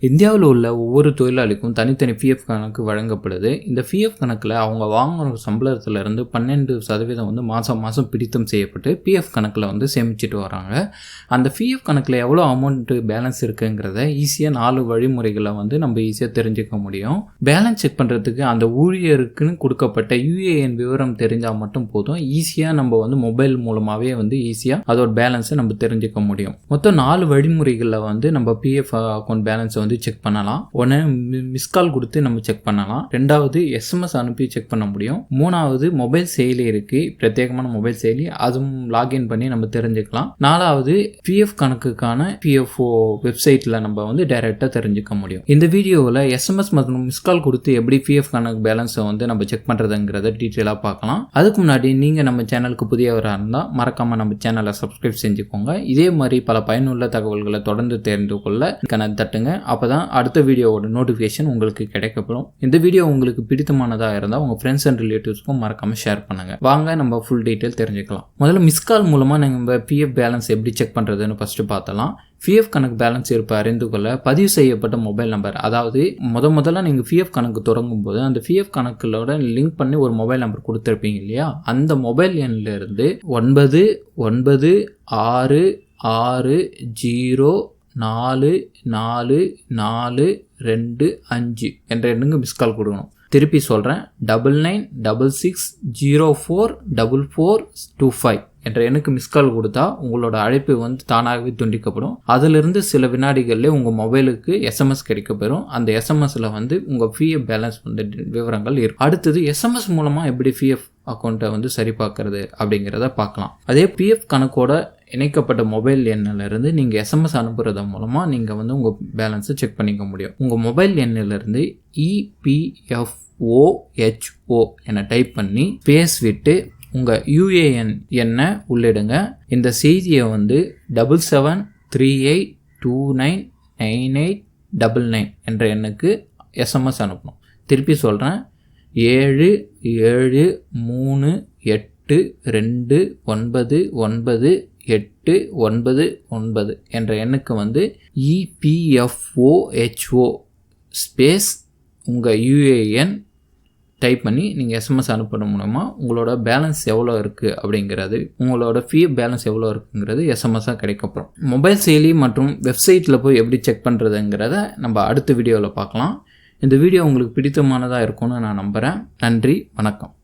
இந்தியாவில் உள்ள ஒவ்வொரு தொழிலாளிக்கும் தனித்தனி பிஎஃப் கணக்கு வழங்கப்படுது. இந்த பிஎஃப் கணக்கில் அவங்க வாங்குகிற சம்பளத்துல இருந்து பன்னெண்டு சதவீதம் வந்து மாதம் மாதம் பிடித்தம் செய்யப்பட்டு பிஎஃப் கணக்கில் வந்து சேமிச்சிட்டு வராங்க. அந்த பிஎஃப் கணக்கில் எவ்வளோ அமௌண்ட்டு பேலன்ஸ் இருக்குங்கிறத ஈஸியாக நாலு வழிமுறைகளை வந்து நம்ம ஈஸியாக தெரிஞ்சுக்க முடியும். பேலன்ஸ் செக் பண்ணுறதுக்கு அந்த ஊழியருக்குன்னு கொடுக்கப்பட்ட யூஏஎன் விவரம் தெரிஞ்சால் மட்டும் போதும். ஈஸியாக நம்ம வந்து மொபைல் மூலமாகவே வந்து ஈஸியாக அதோட பேலன்ஸை நம்ம தெரிஞ்சுக்க முடியும். மொத்தம் நாலு வழிமுறைகளில் வந்து நம்ம பிஎஃப் அக்கௌண்ட் பேலன்ஸை வந்து செக் பண்ணலாம். ஒன்று மிஸ் கால் கொடுத்து நம்ம செக் பண்ணலாம். ரெண்டாவது எஸ்எம்எஸ் அனுப்பி செக் பண்ண முடியும். மூணாவது மொபைல் செயலி இருக்குது பிரத்யேகமான மொபைல் செயலி. அதுவும் லாகின் பண்ணி நம்ம தெரிஞ்சுக்கலாம். நாலாவது பிஎஃப் கணக்குக்கான பிஎஃப்ஓ வெப்சைட்டில் நம்ம வந்து டைரெக்டாக தெரிஞ்சுக்க முடியும். இந்த வீடியோவில் எஸ்எம்எஸ் மற்றும் மிஸ் கால் கொடுத்து எப்படி பிஎஃப் கணக்கு பேலன்ஸை வந்து நம்ம செக் பண்ணுறதுங்கிறத டீட்டெயிலாக பார்க்கலாம். அதுக்கு முன்னாடி நீங்கள் நம்ம சேனலுக்கு புதியவராக இருந்தால் மறக்காமல் நம்ம சேனலை சப்ஸ்கிரைப் செஞ்சுக்கோங்க. இதே மாதிரி பல பயனுள்ள தகவல்களை தொடர்ந்து தெரிந்து கொள்ள கணக்கு தட்டுங்க. அப்போ தான் அடுத்த வீடியோவோட நோட்டிஃபிகேஷன் உங்களுக்கு கிடைக்கப்படும் இந்த வீடியோ உங்களுக்கு பிடித்தமானதாக இருந்தால் உங்கள் ஃப்ரெண்ட்ஸ் அண்ட் ரிலேட்டிவ்ஸ்க்கும் மறக்காமல் ஷேர் பண்ணுங்கள் வாங்க நம்ம ஃபுல் டீட்டெயில் தெரிஞ்சுக்கலாம். முதல்ல மிஸ் கால் மூலமாக நம்ம பிஎஃப் பேலன்ஸ் எப்படி செக் பண்ணுறதுன்னு ஃபஸ்ட்டு பார்த்தலாம் பிஎஃப் கணக்கு பேலன்ஸ் இருப்பை அறிந்து கொள்ள பதிவு செய்யப்பட்ட மொபைல் நம்பர் அதாவது முத முதல்ல நீங்கள் பிஎஃப் கணக்கு தொடங்கும் போது அந்த பிஎஃப் கணக்கிலோட லிங்க் பண்ணி ஒரு மொபைல் நம்பர் கொடுத்துருப்பீங்க இல்லையா? அந்த மொபைல் எண்ணிலிருந்து ஒன்பது ஒன்பது ஆறு ஆறு ஜீரோ நாலு நாலு நாலு ரெண்டு அஞ்சு என்ற எண்ணுக்கு மிஸ் கால் கொடுக்கணும். திருப்பி சொல்கிறேன் double nine double six zero four double four two five என்ற எண்ணுக்கு மிஸ் கால் கொடுத்தா உங்களோட அழைப்பு வந்து தானாகவே துண்டிக்கப்படும். அதிலிருந்து சில வினாடிகளில் உங்கள் மொபைலுக்கு எஸ்எம்எஸ் கிடைக்கப்பெறும். அந்த எஸ்எம்எஸில் வந்து உங்கள் பிஎஃப் பேலன்ஸ் வந்து விவரங்கள் இருக்கும். அடுத்தது எஸ்எம்எஸ் மூலமாக எப்படி பிஎஃப் அக்கௌண்ட்டை வந்து சரி பார்க்கறது அப்படிங்கிறத பார்க்கலாம். அதே பிஎஃப் கணக்கோட இணைக்கப்பட்ட மொபைல் எண்ணிலிருந்து நீங்கள் எஸ்எம்எஸ் அனுப்புறது மூலமாக நீங்கள் வந்து உங்கள் பேலன்ஸை செக் பண்ணிக்க முடியும். உங்கள் மொபைல் எண்ணிலிருந்து இபிஎஃப்ஓஹெச்ஓ என டைப் பண்ணி ஸ்பேஸ் விட்டு உங்கள் யூஏஎன் எண்ணை உள்ளிடுங்க. இந்த செய்தியை வந்து double seven three eight two nine nine eight double nine என்ற எண்ணுக்கு எஸ்எம்எஸ் அனுப்பணும். திருப்பி சொல்கிறேன் ஏழு ஏழு மூணு எட்டு ரெண்டு ஒன்பது ஒன்பது எட்டு ஒன்பது ஒன்பது என்ற எண்ணுக்கு வந்து இபிஎஃப்ஓஹெச்ஓ ஸ்பேஸ் உங்கள் யூஏஎன் டைப் பண்ணி நீங்கள் எஸ்எம்எஸ் அனுப்புறது மூலமாக உங்களோட பேலன்ஸ் எவ்வளோ இருக்குது அப்படிங்கிறது உங்களோட ஃபீ பேலன்ஸ் எவ்வளோ இருக்குங்கிறது எஸ்எம்எஸ்ஸாக கிடைக்கப்படும் மொபைல் செயலி மற்றும் வெப்சைட்டில் போய் எப்படி செக் பண்ணுறதுங்கிறத நம்ம அடுத்த வீடியோவில் பார்க்கலாம். இந்த வீடியோ உங்களுக்கு பிடித்தமானதாக இருக்கும்னு நான் நம்புகிறேன் நன்றி வணக்கம்.